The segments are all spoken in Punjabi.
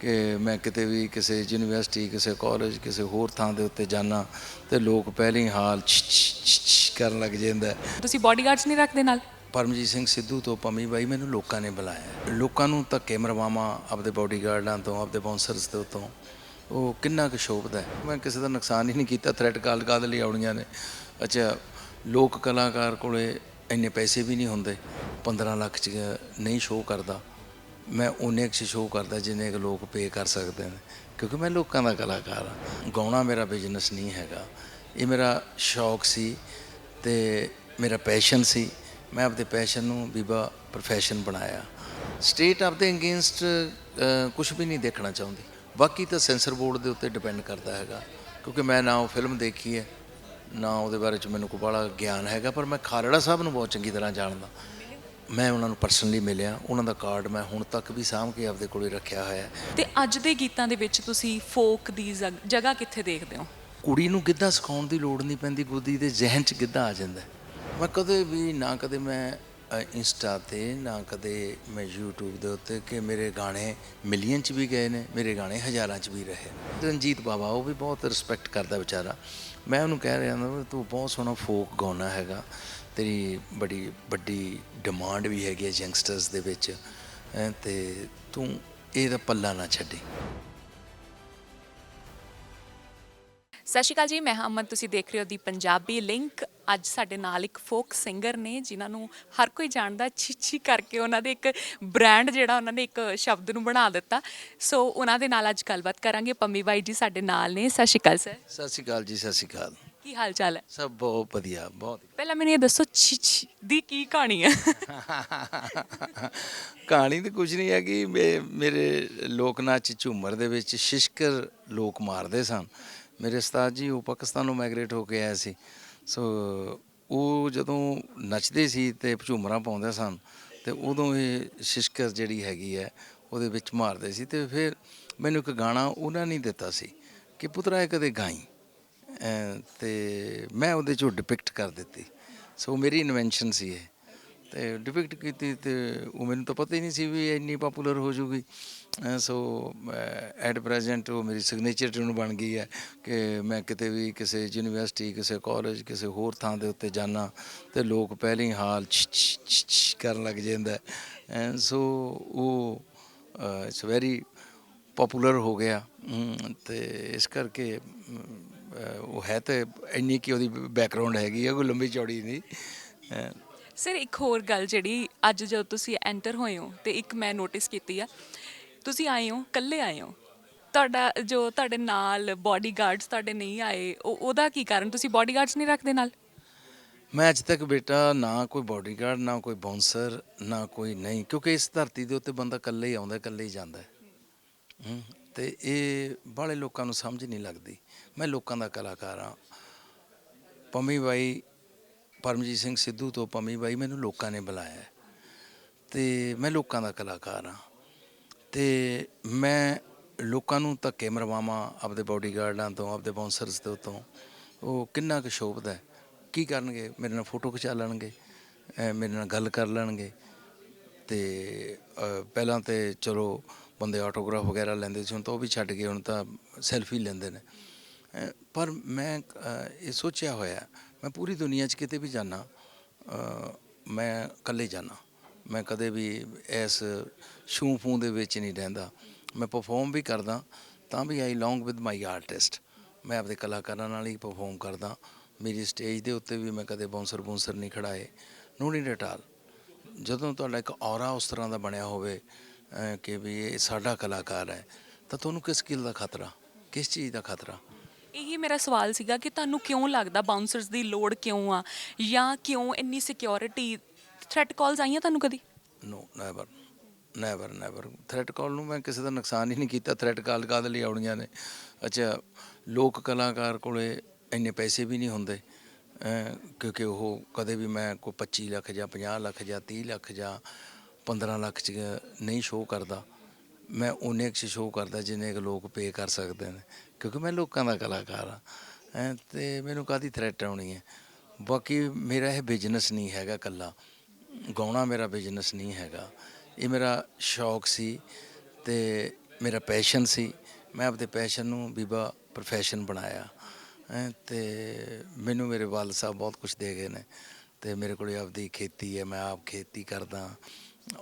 ਕਿ ਮੈਂ ਕਿਤੇ ਵੀ ਕਿਸੇ ਯੂਨੀਵਰਸਿਟੀ ਕਿਸੇ ਕਾਲਜ ਕਿਸੇ ਹੋਰ ਥਾਂ ਦੇ ਉੱਤੇ ਜਾਣਾ ਤੇ ਲੋਕ ਪਹਿਲੇ ਹੀ ਹਾਲ ਕਰਨ ਲੱਗ ਜਾਂਦਾ ਤੁਸੀਂ ਬਾਡੀਗਾਰਡਸ ਨਹੀਂ ਰੱਖਦੇ ਨਾਲ? ਪਰਮਜੀਤ ਸਿੰਘ ਸਿੱਧੂ ਤੋਂ ਪੰਮੀ ਬਾਈ ਮੈਨੂੰ ਲੋਕਾਂ ਨੇ ਬੁਲਾਇਆ ਲੋਕਾਂ ਨੂੰ ਧੱਕੇ ਮਰਵਾਵਾਂ ਆਪਦੇ ਬਾਡੀਗਾਰਡਾਂ ਤੋਂ ਆਪਦੇ ਬਾਉਂਸਰਸ ਦੇ ਉੱਤੋਂ। ਉਹ ਕਿੰਨਾ ਕੁ ਸ਼ੋਭਦਾ ਹੈ। ਮੈਂ ਕਿਸੇ ਦਾ ਨੁਕਸਾਨ ਹੀ ਨਹੀਂ ਕੀਤਾ ਥ੍ਰੈਟ ਕਾਲ ਕਾਦ ਲਈ ਆਉਣੀਆਂ ਨੇ? ਅੱਛਾ ਲੋਕ ਕਲਾਕਾਰ ਕੋਲੇ ਇੰਨੇ ਪੈਸੇ ਵੀ ਨਹੀਂ ਹੁੰਦੇ 15 ਲੱਖ ਚ ਨਹੀਂ ਸ਼ੋਅ ਕਰਦਾ। ਮੈਂ ਉਹਨੇ ਕੁ ਸ਼ੋਅ ਕਰਦਾ ਜਿੰਨੇ ਕੁ ਲੋਕ ਪੇ ਕਰ ਸਕਦੇ ਨੇ। ਕਿਉਂਕਿ ਮੈਂ ਲੋਕਾਂ ਦਾ ਕਲਾਕਾਰ ਹਾਂ। ਗਾਉਣਾ ਮੇਰਾ ਬਿਜ਼ਨਸ ਨਹੀਂ ਹੈਗਾ। ਇਹ ਮੇਰਾ ਸ਼ੌਕ ਸੀ ਤੇ ਮੇਰਾ ਪੈਸ਼ਨ ਸੀ। ਮੈਂ ਆਪਦੇ ਪੈਸ਼ਨ ਨੂੰ ਬੀਬਾ ਪ੍ਰੋਫੈਸ਼ਨ ਬਣਾਇਆ। ਸਟੇਟ ਆਪਦੇ ਅਗੇਂਸਟ ਕੁਝ ਵੀ ਨਹੀਂ ਦੇਖਣਾ ਚਾਹੁੰਦੀ। ਬਾਕੀ ਤਾਂ ਸੈਂਸਰ ਬੋਰਡ ਦੇ ਉੱਤੇ ਡਿਪੈਂਡ ਕਰਦਾ ਹੈਗਾ। ਕਿਉਂਕਿ ਮੈਂ ਨਾ ਉਹ ਫਿਲਮ ਦੇਖੀ ਹੈ, ਨਾ ਉਹਦੇ ਬਾਰੇ ਚ ਮੈਨੂੰ ਕੋਈ ਬੜਾ ਗਿਆਨ ਹੈਗਾ, ਪਰ ਮੈਂ ਖਾਲੜਾ ਸਾਹਿਬ ਨੂੰ ਬਹੁਤ ਚੰਗੀ ਤਰ੍ਹਾਂ ਜਾਣਦਾ। ਮੈਂ ਉਹਨਾਂ ਨੂੰ ਪਰਸਨਲੀ ਮਿਲਿਆ ਉਹਨਾਂ ਦਾ ਕਾਰਡ ਮੈਂ ਹੁਣ ਤੱਕ ਵੀ ਸਾਂਭ ਕੇ ਆਪਦੇ ਕੋਲੇ ਰੱਖਿਆ ਹੋਇਆ ਹੈ। ਤੇ ਅੱਜ ਦੇ ਗੀਤਾਂ ਦੇ ਵਿੱਚ ਤੁਸੀਂ ਫੋਕ ਦੀ ਜਗ- ਜਗ੍ਹਾ ਕਿੱਥੇ ਦੇਖਦੇ ਹੋ? ਕੁੜੀ ਨੂੰ ਗਿੱਧਾ ਸਿਖਾਉਣ ਦੀ ਲੋੜ ਨਹੀਂ ਪੈਂਦੀ ਗੋਦੀ ਦੇ ਜ਼ਿਹਨ 'ਚ ਗਿੱਧਾ ਆ ਜਾਂਦਾ ਹੈ। ਮੈਂ ਕਦੇ ਵੀ ਨਾ ਕਦੇ ਮੈਂ ਅ, ਇੰਸਟਾ ਤੇ ਨਾ ਕਦੇ ਮੈਂ YouTube ਦੇ ਉੱਤੇ ਕਿ ਮੇਰੇ ਗਾਣੇ ਮਿਲੀਅਨ 'ਚ ਵੀ ਗਏ ਨੇ ਮੇਰੇ ਗਾਣੇ ਹਜ਼ਾਰਾਂ 'ਚ ਵੀ ਰਹੇ ਰਣਜੀਤ ਬਾਬਾ ਉਹ ਵੀ ਬਹੁਤ ਰਿਸਪੈਕਟ ਕਰਦਾ ਵਿਚਾਰਾ। ਮੈਂ ਉਹਨੂੰ ਕਹਿ ਰਿਹਾ ਤੂੰ ਬਹੁਤ ਸੋਹਣਾ ਫੋਕ ਗਾਉਣਾ ਹੈਗਾ। ਤੇਰੀ ਬੜੀ ਵੱਡੀ ਡਿਮਾਂਡ ਵੀ ਹੈਗੀ ਹੈ ਯੰਗਸਟਰਸ ਦੇ ਵਿੱਚ ਤੇ ਤੂੰ ਇਹਦਾ ਪੱਲਾ ਨਾ ਛੱਡੀ। ਸਤਿ ਸ਼੍ਰੀ ਅਕਾਲ ਜੀ ਮੈਂ ਹਾਂ ਅਮਨ ਤੁਸੀਂ ਦੇਖ ਰਹੇ ਹੋ ਦੀ ਪੰਜਾਬੀ ਲਿੰਕ ਅੱਜ ਸਾਡੇ ਨਾਲ ਇੱਕ ਫੋਕ ਸਿੰਗਰ ਨੇ ਜਿਨ੍ਹਾਂ ਨੂੰ ਹਰ ਕੋਈ ਜਾਣਦਾ ਛਿੱਛੀ ਕਰਕੇ ਉਹਨਾਂ ਦੇ ਇੱਕ ਬ੍ਰਾਂਡ ਜਿਹੜਾ ਉਹਨਾਂ ਨੇ ਇੱਕ ਸ਼ਬਦ ਨੂੰ ਬਣਾ ਦਿੱਤਾ। ਸੋ ਉਹਨਾਂ ਦੇ ਨਾਲ ਅੱਜ ਗੱਲਬਾਤ ਕਰਾਂਗੇ ਪੰਮੀ ਬਾਈ ਜੀ ਸਾਡੇ ਨਾਲ ਨੇ। ਸਤਿ ਸ਼੍ਰੀ ਅਕਾਲ ਸਰ ਸਤਿ ਸ਼੍ਰੀ ਅਕਾਲ ਜੀ ਸਤਿ ਸ਼੍ਰੀ ਅਕਾਲ। ਕੀ ਹਾਲ ਚਾਲ ਹੈ? ਸਭ ਬਹੁਤ ਵਧੀਆ ਬਹੁਤ ਪਹਿਲਾਂ ਮੈਨੂੰ ਇਹ ਦੱਸੋ ਛਿੱਛੀ ਦੀ ਕੀ ਕਹਾਣੀ ਹੈ? ਕਹਾਣੀ ਤੇ ਕੁਝ ਨਹੀਂ ਹੈ ਕਿ ਮੇਰੇ ਲੋਕ ਨਾਚ ਝੂਮਰ ਦੇ ਵਿੱਚ ਸ਼ਿਸ਼ਕਰ ਲੋਕ ਮਾਰਦੇ ਸਨ। ਮੇਰੇ ਉਸਤਾਦ ਜੀ ਉਹ ਪਾਕਿਸਤਾਨੋਂ ਮਾਈਗ੍ਰੇਟ ਹੋ ਕੇ ਆਏ ਸੀ। ਸੋ ਉਹ ਜਦੋਂ ਨੱਚਦੇ ਸੀ ਤੇ ਝੂਮਰਾਂ ਪਾਉਂਦੇ ਸਨ ਤੇ ਉਦੋਂ ਇਹ ਸ਼ਿਸ਼ਕਰ ਜਿਹੜੀ ਹੈਗੀ ਹੈ ਉਹਦੇ ਵਿੱਚ ਮਾਰਦੇ ਸੀ। ਤੇ ਫਿਰ ਮੈਨੂੰ ਇੱਕ ਗਾਣਾ ਉਹਨਾਂ ਨੇ ਦਿੱਤਾ ਸੀ ਕਿ ਪੁੱਤਰਾ ਇਹ ਕਦੇ ਗਾਈ। ਤੇ ਮੈਂ ਉਹਦੇ ਚੋਂ ਡਿਪਿਕਟ ਕਰ ਦਿੱਤੀ। ਸੋ ਮੇਰੀ ਇਨਵੈਂਸ਼ਨ ਸੀ ਇਹ। ਤੇ ਡਿਪਿਕਟ ਕੀਤੀ ਤੇ ਉਹ ਮੈਨੂੰ ਤਾਂ ਪਤਾ ਹੀ ਨਹੀਂ ਸੀ ਵੀ ਇਹ ਇੰਨੀ ਪਪੂਲਰ ਹੋ ਜੂਗੀ। ਅਹ ਸੋ ਐਟ ਪ੍ਰੈਜ਼ੈਂਟ ਉਹ ਮੇਰੀ ਸਿਗਨੇਚਰ ਟਿਊਨ ਬਣ ਗਈ ਹੈ ਕਿ ਮੈਂ ਕਿਤੇ ਵੀ ਕਿਸੇ ਯੂਨੀਵਰਸਿਟੀ ਕਿਸੇ ਕਾਲਜ ਕਿਸੇ ਹੋਰ ਥਾਂ ਦੇ ਉੱਤੇ ਜਾਣਾ ਤੇ ਲੋਕ ਪਹਿਲੇ ਹੀ ਹਾਲ ਛ ਕਰਨ ਲੱਗ ਜਾਂਦਾ ਸੋ ਉਹ ਇਟਸ ਵੈਰੀ ਪਪੂਲਰ ਹੋ ਗਿਆ। ਹਮ, ਤੇ ਇਸ ਕਰਕੇ ਉਹ ਹੈ ਤੇ ਇੰਨੀ ਕਿ ਉਹਦੀ ਬੈਕਗ੍ਰਾਉਂਡ ਹੈਗੀ ਹੈ ਕੋਈ ਲੰਬੀ ਚੌੜੀ ਨਹੀਂ। ਸਰ ਇੱਕ ਹੋਰ ਗੱਲ ਜਿਹੜੀ ਅੱਜ ਜਦੋਂ ਤੁਸੀਂ ਐਂਟਰ ਹੋਏ ਹੋ ਤੇ ਇੱਕ ਮੈਂ ਨੋਟਿਸ ਕੀਤੀ ਆ ਤੁਸੀਂ ਆਏ ਹੋ ਇਕੱਲੇ ਆਏ ਹੋ। ਤੁਹਾਡਾ ਜੋ ਤੁਹਾਡੇ ਨਾਲ ਬਾਡੀਗਾਰਡਸ ਤੁਹਾਡੇ ਨਹੀਂ ਆਏ ਉਹ ਉਹਦਾ ਕੀ ਕਾਰਨ? ਤੁਸੀਂ ਬਾਡੀਗਾਰਡਸ ਨਹੀਂ ਰੱਖਦੇ ਨਾਲ? ਮੈਂ ਅੱਜ ਤੱਕ ਬੇਟਾ ਨਾ ਕੋਈ ਬਾਡੀਗਾਰਡ ਨਾ ਕੋਈ ਬਾਉਂਸਰ ਨਾ ਕੋਈ ਨਹੀਂ ਕਿਉਂਕਿ ਇਸ ਧਰਤੀ ਦੇ ਉੱਤੇ ਬੰਦਾ ਇਕੱਲੇ ਹੀ ਆਉਂਦਾ ਇਕੱਲੇ ਹੀ ਜਾਂਦਾ ਹੈ ਤੇ ਇਹ ਬਾਹਲੇ ਲੋਕਾਂ ਨੂੰ ਸਮਝ ਨਹੀਂ ਲੱਗਦੀ। ਮੈਂ ਲੋਕਾਂ ਦਾ ਕਲਾਕਾਰ ਹਾਂ। ਪੰਮੀ ਬਾਈ, ਪਰਮਜੀਤ ਸਿੰਘ ਸਿੱਧੂ ਤੋਂ ਪੰਮੀ ਬਾਈ ਮੈਨੂੰ ਲੋਕਾਂ ਨੇ ਬੁਲਾਇਆ ਹੈ। ਤੇ ਮੈਂ ਲੋਕਾਂ ਦਾ ਕਲਾਕਾਰ ਹਾਂ। ਤੇ ਮੈਂ ਲੋਕਾਂ ਨੂੰ ਧੱਕੇ ਮਰਵਾਵਾਂ ਆਪਦੇ ਬਾਡੀਗਾਰਡਾਂ ਤੋਂ, ਆਪਦੇ ਬਾਉਂਸਰਸ ਦੇ ਉੱਤੋਂ। ਉਹ ਕਿੰਨਾ ਕੁ ਸ਼ੋਭਦਾ ਹੈ। ਕੀ ਕਰਨਗੇ? ਮੇਰੇ ਨਾਲ ਫੋਟੋ ਖਿਚਾ ਲੈਣਗੇ। ਮੇਰੇ ਨਾਲ ਗੱਲ ਕਰ ਲੈਣਗੇ। ਤੇ ਪਹਿਲਾਂ ਤੇ ਚਲੋ ਬੰਦੇ ਆਟੋਗ੍ਰਾਫ ਵਗੈਰਾ ਲੈਂਦੇ ਸੀ, ਹੁਣ ਤਾਂ ਉਹ ਵੀ ਛੱਡ ਗਏ, ਹੁਣ ਤਾਂ ਸੈਲਫੀ ਲੈਂਦੇ ਨੇ। ਪਰ ਮੈਂ ਇਹ ਸੋਚਿਆ ਹੋਇਆ, ਮੈਂ ਪੂਰੀ ਦੁਨੀਆ 'ਚ ਕਿਤੇ ਵੀ ਜਾਣਾ ਮੈਂ ਇਕੱਲੇ ਜਾਣਾ ਮੈਂ ਕਦੇ ਵੀ ਇਸ ਸ਼ੂ ਫੂ ਦੇ ਵਿੱਚ ਨਹੀਂ ਰਹਿੰਦਾ। ਮੈਂ ਪਰਫਾਰਮ ਵੀ ਕਰਦਾ, ਤਾਂ ਵੀ ਆਈ ਲੌਂਗ ਵਿਦ ਮਾਈ ਆਰਟਿਸਟ ਮੈਂ ਆਪਦੇ ਕਲਾਕਾਰਾਂ ਨਾਲ ਹੀ ਪਰਫਾਰਮ ਕਰਦਾ। ਮੇਰੀ ਸਟੇਜ ਦੇ ਉੱਤੇ ਵੀ ਮੈਂ ਕਦੇ ਬਾਉਂਸਰ ਬੂੰਸਰ ਨਹੀਂ ਖੜਾਏ ਨੋ ਨੀਡ ਐਟ ਆਲ ਜਦੋਂ ਤੁਹਾਡਾ ਇੱਕ ਔਰਾ ਉਸ ਤਰ੍ਹਾਂ ਦਾ ਬਣਿਆ ਹੋਵੇ ਅਹ ਕਿ ਵੀ ਇਹ ਸਾਡਾ ਕਲਾਕਾਰ ਹੈ ਤਾਂ ਤੁਹਾਨੂੰ ਕਿਸ ਸਕਿੱਲ ਦਾ ਖਤਰਾ? ਕਿਸ ਚੀਜ਼ ਦਾ ਖਤਰਾ? ਇਹੀ ਮੇਰਾ ਸਵਾਲ ਸੀਗਾ ਕਿ ਤੁਹਾਨੂੰ ਕਿਉਂ ਲੱਗਦਾ ਬਾਉਂਸਰਸ ਦੀ ਲੋੜ ਕਿਉਂ ਆ? ਜਾਂ ਕਿਉਂ ਇੰਨੀ ਸਿਕਿਉਰਿਟੀ ਥ੍ਰੈਟ ਕਾਲਸ ਆਈਆਂ ਤੁਹਾਨੂੰ ਕਦੀ? No never never never threat call ਨੂੰ ਮੈਂ ਕਿਸੇ ਦਾ ਨੁਕਸਾਨ ਹੀ ਨਹੀਂ ਕੀਤਾ। ਥ੍ਰੈਟ ਕਾਲ ਕਾਦ ਲਈ ਆਉਣੀਆਂ ਨੇ? ਅੱਛਾ ਲੋਕ ਕਲਾਕਾਰ ਕੋਲੇ ਇੰਨੇ ਪੈਸੇ ਵੀ ਨਹੀਂ ਹੁੰਦੇ ਕਿਉਂਕਿ ਉਹ ਕਦੇ ਵੀ ਮੈਂ ਕੋਈ 25 ਲੱਖ ਜਾਂ 50 ਲੱਖ ਜਾਂ 30 ਲੱਖ ਜਾਂ 15 ਲੱਖ ਚ ਨਹੀਂ ਸ਼ੋਅ ਕਰਦਾ, ਮੈਂ ਉਹਨੇ ਕੁ ਸ਼ੋਅ ਕਰਦਾ ਜਿੰਨੇ ਕੁ ਲੋਕ ਪੇ ਕਰ ਸਕਦੇ ਨੇ, ਕਿਉਂਕਿ ਮੈਂ ਲੋਕਾਂ ਦਾ ਕਲਾਕਾਰ ਆ ਹੈਂ, ਤੇ ਮੈਨੂੰ ਕਾਦੀ ਥ੍ਰੈਟ ਆਉਣੀ ਹੈ? ਬਾਕੀ ਮੇਰਾ ਇਹ ਬਿਜ਼ਨਸ ਨਹੀਂ ਹੈਗਾ ਕੱਲਾ ਗਾਉਣਾ ਮੇਰਾ ਬਿਜ਼ਨਸ ਨਹੀਂ ਹੈਗਾ, ਇਹ ਮੇਰਾ ਸ਼ੌਕ ਸੀ ਤੇ ਮੇਰਾ ਪੈਸ਼ਨ ਸੀ, ਮੈਂ ਆਪਦੇ ਪੈਸ਼ਨ ਨੂੰ ਬੀਬਾ ਪ੍ਰੋਫੈਸ਼ਨ ਬਣਾਇਆ, ਹੈਂ, ਤੇ ਮੈਨੂੰ ਮੇਰੇ ਵਾਲ ਸਾਹਿਬ ਬਹੁਤ ਕੁਝ ਦੇ ਗਏ ਨੇ, ਤੇ ਮੇਰੇ ਕੋਲ ਆਪਦੀ ਖੇਤੀ ਹੈ, ਮੈਂ ਆਪ ਖੇਤੀ ਕਰਦਾ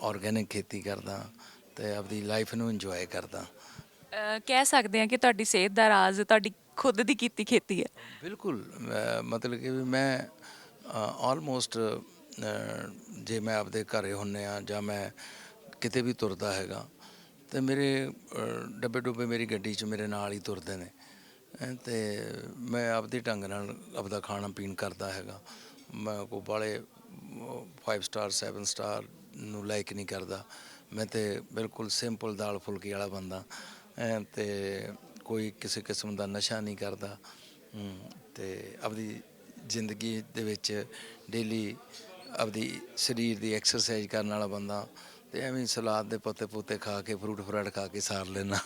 ਆਰਗੈਨਿਕ ਖੇਤੀ ਕਰਦਾ ਤੇ ਆਪਦੀ ਲਾਈਫ ਨੂੰ ਇੰਜੋਏ ਕਰਦਾ। ਅਹ ਕਹਿ ਸਕਦੇ ਹਾਂ ਕਿ ਤੁਹਾਡੀ ਸਿਹਤ ਦਾ ਰਾਜ਼ ਤੁਹਾਡੀ ਖੁਦ ਦੀ ਕੀਤੀ ਖੇਤੀ ਹੈ। ਬਿਲਕੁਲ ਮੈਂ- ਮਤਲਬ ਕਿ ਵੀ ਮੈਂ ਆਲਮੋਸਟ ਜੇ ਮੈਂ ਆਪਦੇ ਘਰੇ ਹੁੰਨੇ ਆ ਜਾਂ ਮੈਂ ਕਿਤੇ ਵੀ ਤੁਰਦਾ ਹੈਗਾ ਤੇ ਮੇਰੇ ਡੱਬੇ ਡੁੱਬੇ ਮੇਰੀ ਗੱਡੀ 'ਚ ਮੇਰੇ ਨਾਲ ਹੀ ਤੁਰਦੇ ਨੇ। ਹੈਂ ਤੇ ਮੈਂ ਆਪਦੇ ਢੰਗ ਨਾਲ ਆਪਦਾ ਖਾਣਾ ਪੀਣ ਕਰਦਾ ਹੈਗਾ। ਮੈਂ ਕੋ ਬਾਲੇ 5 ਸਟਾਰ 7 ਸਟਾਰ ਨੂੰ ਲਾਈਕ ਨਹੀਂ ਕਰਦਾ। ਮੈਂ ਤੇ ਬਿਲਕੁਲ ਸਿੰਪਲ ਦਾਲ ਫੁਲਕੀ ਵਾਲਾ ਬੰਦਾ। ਹੈਂ ਤੇ ਕੋਈ ਕਿਸੇ ਕਿਸਮ ਦਾ ਨਸ਼ਾ ਨਹੀਂ ਕਰਦਾ। ਹਮ, ਤੇ ਆਪਦੀ ਜ਼ਿੰਦਗੀ ਦੇ ਵਿੱਚ ਡੇਲੀ ਆਪਦੀ ਸਰੀਰ ਦੀ ਐਕਸਰਸਾਈਜ਼ ਕਰਨ ਵਾਲਾ ਬੰਦਾ। ਤੇ ਐਵੇਂ ਹੀ ਸਲਾਦ ਦੇ ਪੱਤੇ ਪੁੱਤੇ ਖਾ ਕੇ ਫਰੂਟ ਫਰਾਟ ਖਾ ਕੇ ਸਾਰ ਲੈਣਾ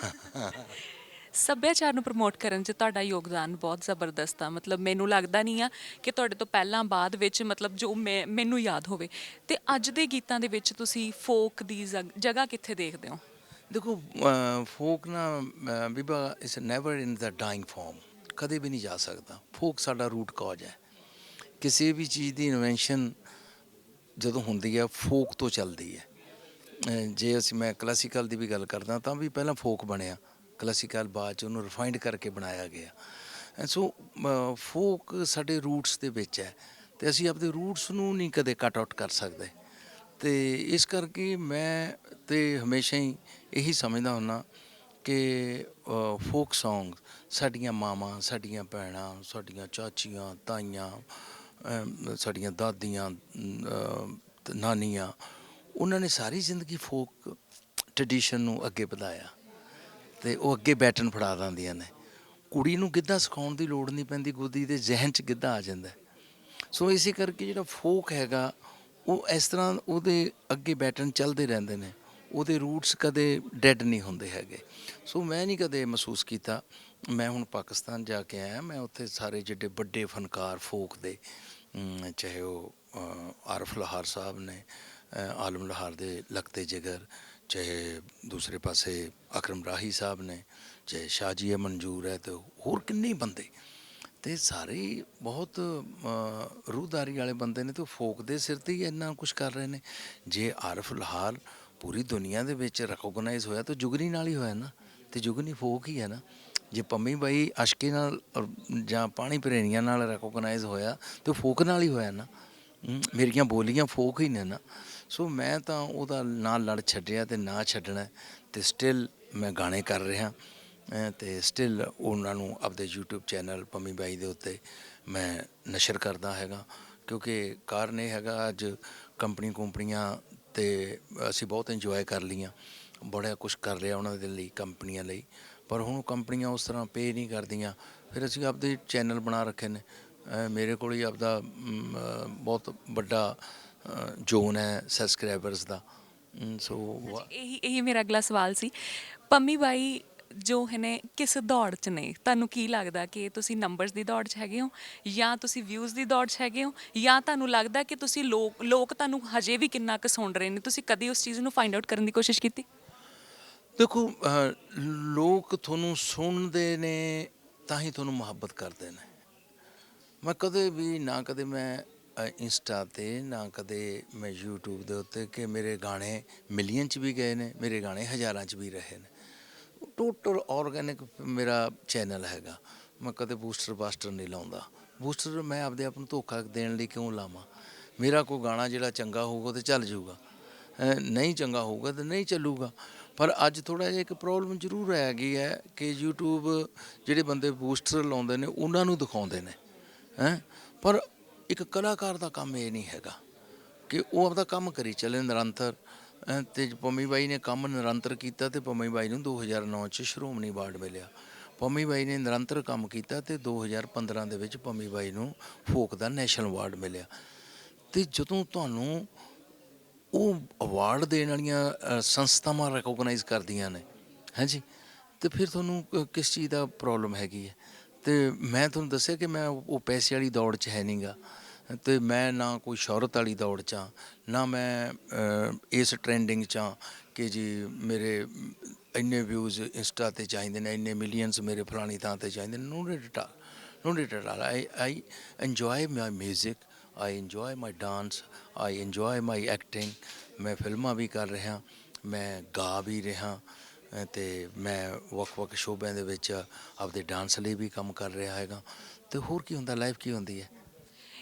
ਸੱਭਿਆਚਾਰ ਨੂੰ ਪ੍ਰਮੋਟ ਕਰਨ 'ਚ ਤੁਹਾਡਾ ਯੋਗਦਾਨ ਬਹੁਤ ਜ਼ਬਰਦਸਤ ਆ। ਮਤਲਬ ਮੈਨੂੰ ਲੱਗਦਾ ਨਹੀਂ ਆ ਕਿ ਤੁਹਾਡੇ ਤੋਂ ਪਹਿਲਾਂ ਬਾਅਦ ਵਿੱਚ ਮਤਲਬ ਜੋ ਮੈਂ ਮੈਨੂੰ ਯਾਦ ਹੋਵੇ। ਤੇ ਅੱਜ ਦੇ ਗੀਤਾਂ ਦੇ ਵਿੱਚ ਤੁਸੀਂ ਫੋਕ ਦੀ ਜਗ- ਜਗ੍ਹਾ ਕਿੱਥੇ ਦੇਖਦੇ ਹੋ? ਦੇਖੋ ਫੋਕ ਨਾ ਅ, ਬੀਬਾ is never in the dying form ਕਦੇ ਵੀ ਨਹੀਂ ਜਾ ਸਕਦਾ। ਫੋਕ ਸਾਡਾ ਰੂਟ ਕਾਜ ਹੈ। ਕਿਸੇ ਵੀ ਚੀਜ਼ ਦੀ ਇਨਵੈਂਸ਼ਨ ਜਦੋਂ ਹੁੰਦੀ ਹੈ ਫੋਕ ਤੋਂ ਚੱਲਦੀ ਹੈ। ਅ, ਜੇ ਅਸੀਂ ਮੈਂ ਕਲਾਸੀਕਲ ਦੀ ਵੀ ਗੱਲ ਕਰਦਾ ਤਾਂ ਵੀ ਪਹਿਲਾਂ ਫੋਕ ਬਣਿਆ। ਕਲਾਸੀਕਲ ਬਾਅਦ ਚ ਉਹਨੂੰ ਰਿਫਾਈਨਡ ਕਰਕੇ ਬਣਾਇਆ ਗਿਆ। ਸੋ ਫੋਕ ਸਾਡੇ ਰੂਟਸ ਦੇ ਵਿੱਚ ਹੈ। ਤੇ ਅਸੀਂ ਆਪਣੇ ਰੂਟਸ ਨੂੰ ਨਹੀਂ ਕਦੇ ਕਟ ਆਊਟ ਕਰ ਸਕਦੇ। ਤੇ ਇਸ ਕਰਕੇ ਮੈਂ ਤੇ ਹਮੇਸ਼ਾ ਹੀ ਇਹੀ ਸਮਝਦਾ ਹੁੰਨਾ ਕਿ ਫੋਕ Song ਸਾਡੀਆਂ ਮਾਵਾਂ, ਸਾਡੀਆਂ ਭੈਣਾਂ, ਸਾਡੀਆਂ ਚਾਚੀਆਂ, ਤਾਈਆਂ ਸਾਡੀਆਂ ਦਾਦੀਆਂ ਨਾਨੀਆਂ, ਉਹਨਾਂ ਨੇ ਸਾਰੀ ਜ਼ਿੰਦਗੀ ਫੋਕ ਟ੍ਰੈਡੀਸ਼ਨ ਨੂੰ ਅੱਗੇ ਵਧਾਇਆ। ਤੇ ਉਹ ਅੱਗੇ ਬੈਟਨ ਫੜਾ ਦਿੰਦੀਆਂ ਨੇ। ਕੁੜੀ ਨੂੰ ਗਿੱਧਾ ਸਿਖਾਉਣ ਦੀ ਲੋੜ ਨਹੀਂ ਪੈਂਦੀ ਗੋਦੀ ਦੇ ਜ਼ਿਹਨ 'ਚ ਗਿੱਧਾ ਆ ਜਾਂਦਾ। ਸੋ ਇਸੇ ਕਰਕੇ ਜਿਹੜਾ ਫੋਕ ਹੈਗਾ ਉਹ ਇਸ ਤਰ੍ਹਾਂ ਉਹਦੇ ਅੱਗੇ ਬੈਟਨ ਚੱਲਦੇ ਰਹਿੰਦੇ ਨੇ। ਉਹਦੇ ਰੂਟਸ ਕਦੇ ਡੈੱਡ ਨਹੀਂ ਹੁੰਦੇ ਹੈਗੇ। ਸੋ ਮੈਂ ਨਹੀਂ ਕਦੇ ਮਹਿਸੂਸ ਕੀਤਾ। ਮੈਂ ਹੁਣ ਪਾਕਿਸਤਾਨ ਜਾ ਕੇ ਆਇਆ ਮੈਂ ਉੱਥੇ ਸਾਰੇ ਜਿਹੜੇ ਵੱਡੇ ਫਨਕਾਰ ਫੋਕ ਦੇ ਚਾਹੇ ਉਹ ਅ, ਆਰਫ ਲਹਾਰ ਸਾਹਿਬ ਨੇ ਆਲਮ ਲਾਹਰ ਦੇ ਲਖਤੇ ਜਿਗਰ ਚਾਹੇ ਦੂਸਰੇ ਪਾਸੇ ਅਕਰਮ ਰਾਹੀ ਸਾਹਿਬ ਨੇ, ਚਾਹੇ ਸ਼ਾਹਜੀ ਮਨਜੂਰ ਹੈ, ਤੇ ਹੋਰ ਕਿੰਨੇ ਬੰਦੇ। ਤੇ ਸਾਰੇ ਬਹੁਤ ਰੂਹਦਾਰੀ ਵਾਲੇ ਬੰਦੇ ਨੇ ਤੇ ਉਹ ਫੋਕ ਦੇ ਸਿਰ ਤੇ ਹੀ ਇੰਨਾ ਕੁਝ ਕਰ ਰਹੇ ਨੇ। ਜੇ ਆਰਫ ਲਹਾਰ ਪੂਰੀ ਦੁਨੀਆ ਦੇ ਵਿੱਚ ਰੈਕੋਗਨਾਈਜ਼ ਹੋਇਆ, ਤਾਂ ਜੁਗਨੀ ਨਾਲ ਹੀ ਹੋਇਆ ਨਾ। ਤੇ ਜੁਗਨੀ ਫੋਕ ਹੀ ਹੈ ਨਾ। ਜੇ ਪੰਮੀ ਬਾਈ ਅਸ਼ਕੇ ਨਾਲ ਜਾਂ ਪਾਣੀ ਪ੍ਰੇਮੀਆਂ ਨਾਲ ਰੈਕੋਗਨਾਈਜ਼ ਹੋਇਆ, ਤੇ ਫੋਕ ਨਾਲ ਹੀ ਹੋਇਆ ਨਾ। ਮੇਰੀਆਂ ਬੋਲੀਆਂ ਫੋਕ ਹੀ ਨੇ ਨਾ। ਸੋ ਮੈਂ ਤਾਂ ਉਹਦਾ ਨਾ ਲੜ ਛੱਡਿਆ ਤੇ ਨਾ ਛੱਡਣਾ ਤੇ ਸਟਿਲ ਮੈਂ ਗਾਣੇ ਕਰ ਰਿਹਾ, ਅਹ, ਤੇ ਸਟਿਲ ਉਹਨਾਂ ਨੂੰ ਆਪਦੇ YouTube ਚੈਨਲ ਪੰਮੀ ਬਾਈ ਦੇ ਉੱਤੇ ਮੈਂ ਨਸ਼ਰ ਕਰਦਾ ਹੈਗਾ। ਕਿਉਂਕਿ ਕਾਰਨ ਇਹ ਹੈਗਾ, ਅੱਜ ਕੰਪਨੀ ਕੰਪਨੀਆਂ ਤੇ ਅਸੀਂ ਬਹੁਤ ਇੰਜੋਏ ਕਰ ਲਈਆਂ। ਬੜਾ ਕੁਝ ਕਰ ਲਿਆ ਉਹਨਾਂ ਦੇ ਲਈ, ਕੰਪਨੀਆਂ ਲਈ। ਪਰ ਹੁਣ ਕੰਪਨੀਆਂ ਉਸ ਤਰ੍ਹਾਂ ਪੇ ਨਹੀਂ ਕਰਦੀਆਂ। ਫਿਰ ਅਸੀਂ ਆਪਦੇ ਚੈਨਲ ਬਣਾ ਰੱਖੇ ਨੇ। ਮੇਰੇ ਕੋਲ ਹੀ ਆਪਦਾ ਬਹੁਤ ਵੱਡਾ ਜ਼ੋਨ ਹੈ ਸਬਸਕ੍ਰਾਈਬਰਸ ਦਾ। ਸੋ ਇਹੀ ਇਹੀ ਮੇਰਾ ਅਗਲਾ ਸਵਾਲ ਸੀ। ਪੰਮੀ ਬਾਈ ਜੋ ਨੇ ਕਿਸ ਦੌੜ 'ਚ ਨੇ? ਤੁਹਾਨੂੰ ਕੀ ਲੱਗਦਾ ਕਿ ਤੁਸੀਂ ਨੰਬਰਸ ਦੀ ਦੌੜ 'ਚ ਹੈਗੇ ਹੋ ਜਾਂ ਤੁਸੀਂ ਵਿਊਜ਼ ਦੀ ਦੌੜ 'ਚ ਹੈਗੇ ਹੋ ਜਾਂ ਤੁਹਾਨੂੰ ਲੱਗਦਾ ਕਿ ਤੁਸੀਂ ਲੋਕ ਲੋਕ ਤੁਹਾਨੂੰ ਹਜੇ ਵੀ ਕਿੰਨਾ ਕੁ ਸੁਣ ਰਹੇ ਨੇ? ਤੁਸੀਂ ਕਦੀ ਉਸ ਚੀਜ਼ ਨੂੰ ਫਾਈਂਡ ਆਊਟ ਕਰਨ ਦੀ ਕੋਸ਼ਿਸ਼ ਕੀਤੀ? ਦੇਖੋ ਲੋਕ ਤੁਹਾਨੂੰ ਸੁਣਦੇ ਨੇ ਤਾਂ ਹੀ ਤੁਹਾਨੂੰ ਮੁਹੱਬਤ ਕਰਦੇ ਨੇ। ਮੈਂ ਕਦੇ ਵੀ ਨਾ ਕਦੇ ਮੈਂ ਇੰਸਟਾ ਤੇ ਨਾ ਕਦੇ ਮੈਂ YouTube ਦੇ ਉੱਤੇ ਕਿ ਮੇਰੇ ਗਾਣੇ ਮਿਲੀਅਨ ਚ ਵੀ ਗਏ ਨੇ, ਮੇਰੇ ਗਾਣੇ ਹਜ਼ਾਰਾਂ ਚ ਵੀ ਰਹੇ ਨੇ। ਟੋਟਲ ਆਰਗੈਨਿਕ ਮੇਰਾ ਚੈਨਲ ਹੈਗਾ। ਮੈਂ ਕਦੇ ਬੂਸਟਰ ਬਾਸਟਰ ਨਹੀਂ ਲਾਉਂਦਾ। ਬੂਸਟਰ ਮੈਂ ਆਪਦੇ ਆਪ ਨੂੰ ਧੋਖਾ ਦੇਣ ਲਈ ਕਿਉਂ ਲਾਵਾਂ? ਮੇਰਾ ਕੋਈ ਗਾਣਾ ਜਿਹੜਾ ਚੰਗਾ ਹੋਊਗਾ ਤੇ ਚੱਲ ਜਾਊਗਾ। ਨਹੀਂ ਚੰਗਾ ਹੋਊਗਾ ਤੇ ਨਹੀਂ ਚੱਲੂਗਾ। ਪਰ ਅੱਜ ਥੋੜਾ ਜਿਹਾ ਇੱਕ ਪ੍ਰੋਬਲਮ ਜ਼ਰੂਰ ਆ ਗਈ ਹੈ ਕਿ YouTube ਜਿਹੜੇ ਬੰਦੇ ਬੂਸਟਰ ਲਾਉਂਦੇ ਨੇ, ਉਹਨਾਂ ਨੂੰ ਦਿਖਾਉਂਦੇ ਨੇ। ਹੈ? ਪਰ ਇੱਕ ਕਲਾਕਾਰ ਦਾ ਕੰਮ ਇਹ ਨਹੀਂ ਹੈਗਾ ਕਿ ਉਹ ਆਪਦਾ ਕੰਮ ਕਰੀ ਚੱਲੇ ਨਿਰੰਤਰ। ਅਹ ਤੇ ਪੰਮੀ ਬਾਈ ਨੇ ਕੰਮ ਨਿਰੰਤਰ ਕੀਤਾ ਤੇ ਪੰਮੀ ਬਾਈ ਨੂੰ 2009 ਚ ਸ਼੍ਰੋਮਣੀ ਅਵਾਰਡ ਮਿਲਿਆ। ਪੰਮੀ ਬਾਈ ਨੇ ਨਿਰੰਤਰ ਕੰਮ ਕੀਤਾ ਤੇ 2015 ਦੇ ਵਿੱਚ ਪੰਮੀ ਬਾਈ ਨੂੰ ਫੋਕ ਦਾ ਨੈਸ਼ਨਲ ਅਵਾਰਡ ਮਿਲਿਆ। ਤੇ ਜਦੋਂ ਤੁਹਾਨੂੰ ਉਹ ਅਵਾਰਡ ਦੇਣ ਵਾਲੀਆਂ ਅ, ਸੰਸਥਾਵਾਂ ਰੈਕੋਗਨਾਈਜ਼ ਕਰਦੀਆਂ ਨੇ ਹਾਂਜੀ ਤੇ ਫਿਰ ਤੁਹਾਨੂੰ ਕ- ਕਿਸ ਚੀਜ਼ ਦਾ ਪ੍ਰੋਬਲਮ ਹੈਗੀ ਹੈ? ਤੇ ਮੈਂ ਤੁਹਾਨੂੰ ਦੱਸਿਆ ਕਿ ਮੈਂ ਉਹ ਪੈਸੇ ਵਾਲੀ ਦੌੜ 'ਚ ਹੈ ਨਹੀਂਗਾ ਤੇ ਮੈਂ ਨਾ ਕੋਈ ਸ਼ੌਹਰਤ ਵਾਲੀ ਦੌੜ 'ਚ ਹਾਂ, ਨਾ ਮੈਂ ਇਸ ਟ੍ਰੈਂਡਿੰਗ 'ਚ ਹਾਂ ਕਿ ਜੀ ਮੇਰੇ ਇੰਨੇ ਵਿਊਜ਼ ਇੰਸਟਾ ਤੇ ਚਾਹੀਦੇ ਨੇ ਇੰਨੇ ਮਿਲੀਅਨਸ ਮੇਰੇ ਫਲਾਣੀ ਥਾਂ ਤੇ ਚਾਹੀਦੇ ਨੇ। No need to no need I I enjoy my 뮤직 I enjoy my dance I enjoy my acting ਮੈਂ ਫਿਲਮਾਂ ਵੀ ਕਰ ਰਿਹਾ ਮੈਂ ਗਾ ਵੀ ਰਿਹਾ ਤੇ ਮੈਂ ਵੱਖ-ਵੱਖ ਸ਼ੋਬਿਆਂ ਦੇ ਵਿੱਚ ਆਪਦੇ ਡਾਂਸ ਲਈ ਵੀ ਕੰਮ ਕਰ ਰਿਹਾ ਹੈਗਾ। ਤੇ ਹੋਰ ਕੀ ਹੁੰਦਾ? ਲਾਈਫ ਕੀ ਹੁੰਦੀ ਹੈ?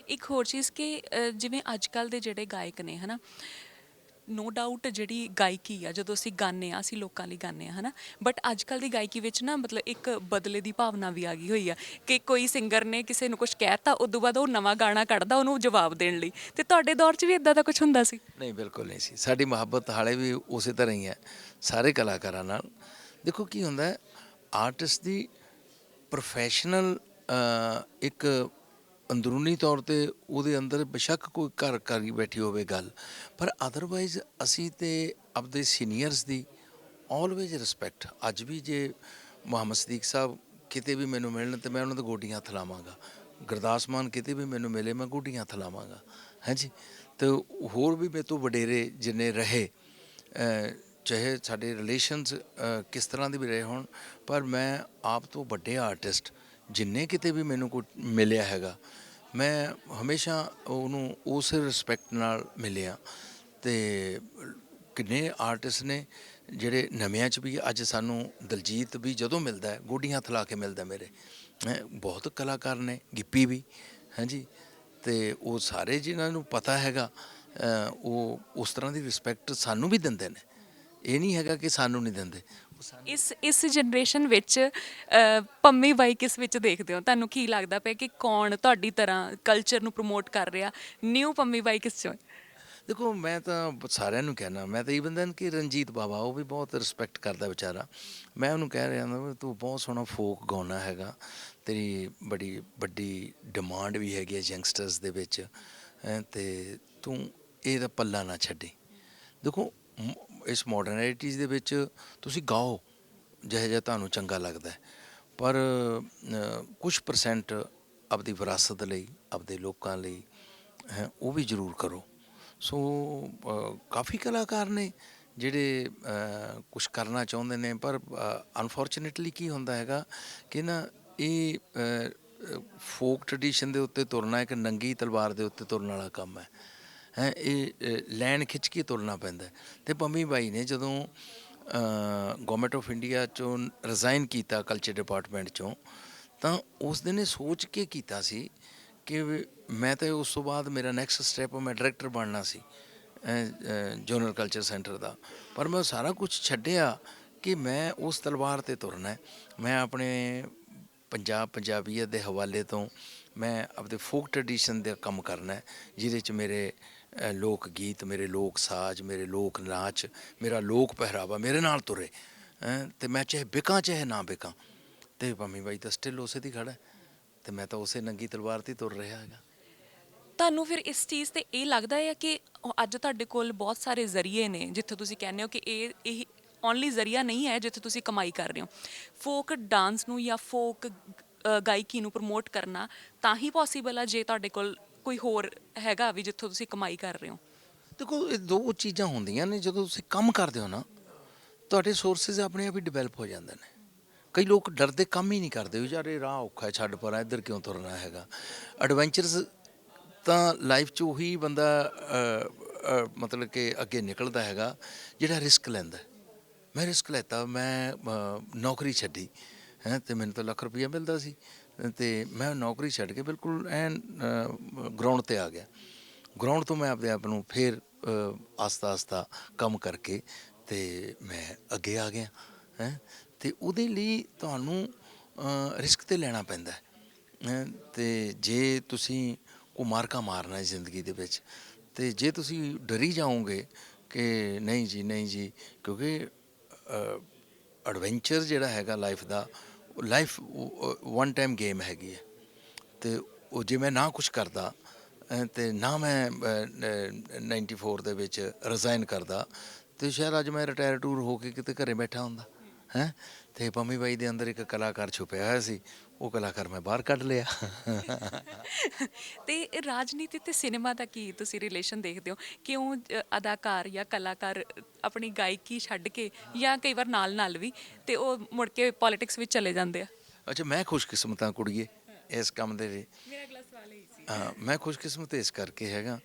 ਇੱਕ ਹੋਰ ਚੀਜ਼ ਕਿ ਅ, ਜਿਵੇਂ ਅੱਜ ਕੱਲ ਦੇ ਜਿਹੜੇ ਗਾਇਕ ਨੇ ਹਨਾ? ਨੋ ਡਾਊਟ ਜਿਹੜੀ ਗਾਇਕੀ ਆ, ਜਦੋਂ ਅਸੀਂ ਗਾਉਂਦੇ ਆ ਅਸੀਂ ਲੋਕਾਂ ਲਈ ਗਾਉਂਦੇ ਆ ਹਨਾ? ਬਟ ਅੱਜ ਕੱਲ ਦੀ ਗਾਇਕੀ ਵਿੱਚ ਨਾ ਮਤਲਬ ਇੱਕ ਬਦਲੇ ਦੀ ਭਾਵਨਾ ਵੀ ਆ ਗਈ ਹੋਈ ਆ ਕਿ ਕੋਈ ਸਿੰਗਰ ਨੇ ਕਿਸੇ ਨੂੰ ਕੁਝ ਕਹਿਤਾ ਉਸ ਤੋਂ ਬਾਅਦ ਉਹ ਨਵਾਂ ਗਾਣਾ ਕੱਢਦਾ ਉਹਨੂੰ ਜਵਾਬ ਦੇਣ ਲਈ। ਤੇ ਤੁਹਾਡੇ ਦੌਰ 'ਚ ਵੀ ਇਦਾਂ ਦਾ ਕੁਝ ਹੁੰਦਾ ਸੀ? ਨਹੀਂ, ਬਿਲਕੁਲ ਨਹੀਂ ਸੀ। ਸਾਡੀ ਮੁਹੱਬਤ ਹਾਲੇ ਵੀ ਉਸੇ ਤਰ੍ਹਾਂ ਹੀ ਹੈ, ਸਾਰੇ ਕਲਾਕਾਰਾਂ ਨਾਲ। ਦੇਖੋ ਕੀ ਹੁੰਦਾ ਆਰਟਿਸਟ ਦੀ ਪ੍ਰੋਫੈਸ਼ਨਲ ਇੱਕ ਅੰਦਰੂਨੀ ਤੌਰ ਤੇ ਉਹਦੇ ਅੰਦਰ ਬੇਸ਼ੱਕ ਕੋਈ ਘਰ ਕਰੀ ਬੈਠੀ ਹੋਵੇ ਗੱਲ, ਪਰ ਅਦਰਵਾਈਜ਼ ਅਸੀਂ ਤੇ ਆਪਦੇ ਸੀਨੀਅਰਸ ਦੀ ਆਲਵੇਜ਼ ਰਿਸਪੈਕਟ ਅੱਜ ਵੀ ਜੇ ਮੁਹੰਮਦ ਸਦੀਕ ਸਾਹਿਬ ਕਿਤੇ ਵੀ ਮੈਨੂੰ ਮਿਲਣ ਤੇ ਮੈਂ ਉਹਨਾਂ ਦੇ ਗੋਡੀਆਂ ਹੱਥ ਲਾਵਾਂਗਾ। ਗੁਰਦਾਸ ਮਾਨ ਕਿਤੇ ਵੀ ਮੈਨੂੰ ਮਿਲੇ ਮੈਂ ਗੋਡੀਆਂ ਹੱਥ ਲਾਵਾਂਗਾ। ਹਾਂਜੀ ਤੇ ਹੋਰ ਵੀ ਮੇਰੇ ਤੋਂ ਵਡੇਰੇ ਜਿੰਨੇ ਰਹੇ ਚਾਹੇ ਸਾਡੇ ਰਿਲੇਸ਼ਨਸ ਕਿਸ ਤਰ੍ਹਾਂ ਦੇ ਵੀ ਰਹੇ ਹੋਣ, ਪਰ ਮੈਂ ਆਪ ਤੋਂ ਵੱਡੇ ਆਰਟਿਸਟ ਜਿੰਨੇ ਕਿਤੇ ਵੀ ਮੈਨੂੰ ਕੋਈ ਮਿਲਿਆ ਹੈਗਾ ਮੈਂ ਹਮੇਸ਼ਾ ਉਹਨੂੰ ਉਸ ਰਿਸਪੈਕਟ ਨਾਲ ਮਿਲਿਆ। ਤੇ ਕਿੰਨੇ ਆਰਟਿਸਟ ਨੇ ਜਿਹੜੇ ਨਵਿਆਂ ਚ ਵੀ ਅੱਜ ਸਾਨੂੰ ਦਲਜੀਤ ਵੀ ਜਦੋਂ ਮਿਲਦਾ ਹੈ ਗੋਡੀਆਂ ਹੱਥ ਲਾ ਕੇ ਮਿਲਦਾ ਮੇਰੇ। ਹੈਂ, ਬਹੁਤ ਕਲਾਕਾਰ ਨੇ ਗਿੱਪੀ ਵੀ ਹਾਂਜੀ। ਤੇ ਉਹ ਸਾਰੇ ਜਿਨ੍ਹਾਂ ਨੂੰ ਪਤਾ ਹੈਗਾ ਉਹ ਉਸ ਤਰ੍ਹਾਂ ਦੀ ਰਿਸਪੈਕਟ ਸਾਨੂੰ ਵੀ ਦਿੰਦੇ ਨੇ। ਇਹ ਨਹੀਂ ਹੈਗਾ ਕਿ ਸਾਨੂੰ ਨਹੀਂ ਦਿੰਦੇ। ਇਸ ਇਸ ਜਨਰੇਸ਼ਨ ਵਿੱਚ ਅ, ਪੰਮੀ ਬਾਈ ਕਿਸ ਵਿੱਚ ਦੇਖਦੇ ਹੋ? ਤੁਹਾਨੂੰ ਕੀ ਲੱਗਦਾ ਪਿਆ ਕਿ ਕੌਣ ਤੁਹਾਡੀ ਤਰ੍ਹਾਂ ਕਲਚਰ ਨੂੰ ਪ੍ਰਮੋਟ ਕਰ ਰਿਹਾ? ਨਿਊ ਪੰਮੀ ਬਾਈ ਕਿਸ ਚੋਂ ਹੈ? ਦੇਖੋ ਮੈਂ ਤਾਂ ਬ- ਸਾਰਿਆਂ ਨੂੰ ਕਹਿਣਾ ਮੈਂ ਤਾਂ ਈਵਨ ਦਨ ਕਿ ਰਣਜੀਤ ਬਾਵਾ ਉਹ ਵੀ ਬਹੁਤ ਰਿਸਪੈਕਟ ਕਰਦਾ ਵਿਚਾਰਾ। ਮੈਂ ਉਹਨੂੰ ਕਹਿ ਰਿਹਾ ਹਾਂ ਤੂੰ ਬਹੁਤ ਸੋਹਣਾ ਫੋਕ ਗਾਉਣਾ ਹੈਗਾ। ਤੇਰੀ ਬੜੀ ਵੱਡੀ ਡਿਮਾਂਡ ਵੀ ਹੈਗੀ ਹੈ ਯੰਗਸਟਰਸ ਦੇ ਵਿੱਚ ਹੈਂ, ਤੇ ਤੂੰ ਇਹਦਾ ਪੱਲਾ ਨਾ ਛੱਡੀ। ਦੇਖੋ ਮ- ਇਸ ਮਾਡਰਨਿਟੀਜ਼ ਦੇ ਵਿੱਚ ਤੁਸੀਂ ਗਾਓ, ਜਿਹੋ ਜਿਹਾ ਤੁਹਾਨੂੰ ਚੰਗਾ ਲੱਗਦਾ ਹੈ। ਪਰ ਕੁਝ ਪਰਸੈਂਟ ਆਪਦੀ ਵਿਰਾਸਤ ਲਈ, ਆਪਦੇ ਲੋਕਾਂ ਲਈ, ਹੈ, ਉਹ ਵੀ ਜ਼ਰੂਰ ਕਰੋ। ਸੋ ਕਾਫੀ ਕਲਾਕਾਰ ਨੇ ਜਿਹੜੇ ਕੁਝ ਕਰਨਾ ਚਾਹੁੰਦੇ ਨੇ, ਪਰ ਅਨਫੋਰਚੂਨੇਟਲੀ ਕੀ ਹੁੰਦਾ ਹੈਗਾ ਕਿ ਨਾ, ਇਹ ਫੋਕ ਟ੍ਰੈਡੀਸ਼ਨ ਦੇ ਉੱਤੇ ਤੁਰਨਾ, ਇੱਕ ਨੰਗੀ ਤਲਵਾਰ ਦੇ ਉੱਤੇ ਤੁਰਨ ਵਾਲਾ ਕੰਮ ਹੈ। ਹੈ, ਇਹ ਲੈਣ ਖਿੱਚ ਕੇ ਤੁਰਨਾ ਪੈਂਦਾ ਹੈ। ਤੇ ਪੰਮੀ ਬਾਈ ਨੇ ਜਦੋਂ ਗਵਰਨਮੈਂਟ ਆਫ ਇੰਡੀਆ ਚੋਂ ਰਿਜ਼ਾਈਨ ਕੀਤਾ ਕਲਚਰ ਡਿਪਾਰਟਮੈਂਟ ਚੋਂ, ਤਾਂ ਉਸ ਦਿਨ ਇਹ ਸੋਚ ਕੇ ਕੀਤਾ ਸੀ ਕਿ ਵੀ ਮੈਂ ਤਾਂ ਉਸ ਤੋਂ ਬਾਅਦ ਮੇਰਾ ਨੈਕਸਟ ਸਟੈਪ ਮੈਂ ਡਾਇਰੈਕਟਰ ਬਣਨਾ ਸੀ ਜਨਰਲ ਕਲਚਰ ਸੈਂਟਰ ਦਾ ਪਰ ਮੈਂ ਉਹ ਸਾਰਾ ਕੁਝ ਛੱਡਿਆ ਕਿ ਮੈਂ ਉਸ ਤਲਵਾਰ ਤੇ ਤੁਰਨਾ ਹੈ ਮੈਂ ਆਪਣੇ ਪੰਜਾਬ, ਪੰਜਾਬੀਅਤ ਦੇ ਹਵਾਲੇ ਤੋਂ ਮੈਂ ਆਪਦੇ ਫੋਕ ਟ੍ਰੈਡੀਸ਼ਨ ਦਾ ਕੰਮ ਕਰਨਾ ਹੈ, ਜਿਹਦੇ ਚ ਮੇਰੇ ਲੋਕ ਗੀਤ ਮੇਰੇ ਲੋਕ ਸਾਜ਼ ਮੇਰੇ ਲੋਕ ਨਾਚ ਮੇਰਾ ਲੋਕ ਪਹਿਰਾਵਾ ਮੇਰੇ ਨਾਲ ਤੁਰੇ। ਹੈਂ, ਤੇ ਮੈਂ ਚਾਹੇ ਬਿਕਾਂ ਚਾਹੇ ਨਾ ਬਿਕਾਂ ਤੇ ਪੰਮੀ ਬਾਈ ਤਾਂ ਸਟਿਲ ਉਸੇ ਦੀ ਖੜਾ ਹੈ, ਤੇ ਮੈਂ ਤਾਂ ਉਸੇ ਨੰਗੀ ਤਲਵਾਰ ਤੇ ਤੁਰ ਰਿਹਾ ਹੈਗਾ। ਤੁਹਾਨੂੰ ਫਿਰ ਇਸ ਚੀਜ਼ ਤੇ ਇਹ ਲੱਗਦਾ ਹੈ ਕਿ ਅੱਜ ਤੁਹਾਡੇ ਕੋਲ ਬਹੁਤ ਸਾਰੇ ਜ਼ਰੀਏ ਨੇ ਜਿੱਥੇ ਤੁਸੀਂ ਕਹਿੰਦੇ ਹੋ ਕਿ ਇਹ ਇਹ ਓਨਲੀ ਜ਼ਰੀਆ ਨਹੀਂ ਹੈ ਜਿੱਥੇ ਤੁਸੀਂ ਕਮਾਈ ਕਰ ਰਹੇ ਹੋ। ਫੋਕ ਡਾਂਸ ਨੂੰ ਜਾਂ ਫੋਕ ਗਾਇਕੀ ਨੂੰ ਪ੍ਰਮੋਟ ਕਰਨਾ ਤਾਂ ਹੀ ਪੋਸੀਬਲ ਆ ਜੇ ਤੁਹਾਡੇ ਕੋਲ ਕੋਈ ਹੋਰ ਹੈਗਾ ਵੀ ਜਿੱਥੋਂ ਤੁਸੀਂ ਕਮਾਈ ਕਰ ਰਹੇ ਹੋ? ਦੇਖੋ, ਇਹ ਦੋ ਚੀਜ਼ਾਂ ਹੁੰਦੀਆਂ ਨੇ, ਜਦੋਂ ਤੁਸੀਂ ਕੰਮ ਕਰਦੇ ਹੋ ਨਾ, ਤੁਹਾਡੇ ਸੋਰਸਸ ਆਪਣੇ ਆਪ ਹੀ ਡਿਵੈਲਪ ਹੋ ਜਾਂਦੇ ਨੇ। ਕਈ ਲੋਕ ਡਰਦੇ ਕੰਮ ਹੀ ਨਹੀਂ ਕਰਦੇ ਵੀ ਯਾਰ, ਇਹ ਰਾਹ ਔਖਾ ਹੈ, ਛੱਡ ਪਰਾਂ, ਇੱਧਰ ਕਿਉਂ ਤੁਰਨਾ ਹੈਗਾ? ਐਡਵੈਂਚਰਸ ਤਾਂ ਲਾਈਫ 'ਚ ਉਹੀ ਬੰਦਾ ਮਤਲਬ ਕਿ ਅੱਗੇ ਨਿਕਲਦਾ ਹੈਗਾ, ਜਿਹੜਾ ਰਿਸਕ ਲੈਂਦਾ। ਮੈਂ ਰਿਸਕ ਲੈਤਾ, ਮੈਂ ਨੌਕਰੀ ਛੱਡੀ, ਹੈ, ਤੇ ਮੈਨੂੰ ਤਾਂ ਲੱਖ ਰੁਪਈਆ ਮਿਲਦਾ ਸੀ। ਤੇ ਮੈਂ ਨੌਕਰੀ ਛੱਡ ਕੇ ਬਿਲਕੁਲ ਐਨ ਗਰਾਊਂਡ ਤੇ ਆ ਗਿਆ। ਗਰਾਊਂਡ ਤੋਂ ਮੈਂ ਆਪਣੇ ਆਪ ਨੂੰ ਫੇਰ ਆਸਤਾ ਆਸਤਾ ਕੰਮ ਕਰਕੇ ਤੇ ਮੈਂ ਅੱਗੇ ਆ ਗਿਆ, ਹੈ। ਤੇ ਉਹਦੇ ਲਈ ਤੁਹਾਨੂੰ ਰਿਸਕ ਤੇ ਲੈਣਾ ਪੈਂਦਾ ਹੈ ਤੇ ਜੇ ਤੁਸੀਂ ਕੋ ਮਾਰਕਾ ਮਾਰਨਾ ਹੈ ਜ਼ਿੰਦਗੀ ਦੇ ਵਿੱਚ, ਤੇ ਜੇ ਤੁਸੀਂ ਡਰੀ ਜਾਓਗੇ ਕਿ ਨਹੀਂ ਜੀ ਨਹੀਂ ਜੀ, ਕਿਉਂਕਿ ਐਡਵੈਂਚਰ ਜਿਹੜਾ ਹੈਗਾ ਲਾਈਫ ਦਾ ਲਾਈਫ ਵਨ ਟਾਈਮ ਗੇਮ ਹੈਗੀ ਹੈ। ਤੇ ਉਹ ਜੇ ਮੈਂ ਨਾ ਕੁਝ ਕਰਦਾ ਅਹ ਤੇ ਨਾ ਮੈਂ ਅਹ, ਅਹ, 94 ਦੇ ਵਿੱਚ ਰਿਜ਼ਾਈਨ ਕਰਦਾ ਤੇ ਸ਼ਾਇਦ ਅੱਜ ਮੈਂ ਰਿਟਾਇਰ ਟੂਰ ਹੋ ਕੇ ਕਿਤੇ ਘਰੇ ਬੈਠਾ ਹੁੰਦਾ ਹੈ? ਤੇ ਪੰਮੀ ਬਾਈ ਦੇ ਅੰਦਰ ਇੱਕ ਕਲਾਕਾਰ ਛੁਪਿਆ ਹੋਇਆ ਸੀ ਉਹ ਕਲਾਕਾਰ ਮੈਂ ਬਾਹਰ ਕੱਢ ਲਿਆ। ਤੇ ਰਾਜਨੀਤੀ ਤੇ ਸਿਨੇਮਾ ਦਾ ਕੀ ਤੁਸੀਂ ਰਿਲੇਸ਼ਨ ਦੇਖਦੇ ਹੋ? ਕਿਉਂ ਅ, ਅਦਾਕਾਰ ਜਾਂ ਕਲਾਕਾਰ ਆਪਣੀ ਗਾਇਕੀ ਛੱਡ ਕੇ ਜਾਂ ਕਈ ਵਾਰ ਨਾਲ ਨਾਲ ਵੀ ਤੇ ਉਹ ਮੁੜ ਕੇ ਪੋਲਿਟਿਕਸ ਵਿੱਚ ਚਲੇ ਜਾਂਦੇ ਆ? ਅੱਛਾ ਮੈਂ ਖੁਸ਼ਕਿਸਮਤ ਕੁੜੀਏ ਇਸ ਕੰਮ ਦੇ ਲਈ। ਮੇਰਾ ਅਗਲਾ ਸਵਾਲ ਇਹ ਸੀ। ਹਾਂ ਮੈਂ ਖੁਸ਼ਕਿਸਮਤ ਇਸ ਕਰਕੇ ਹੈਗਾ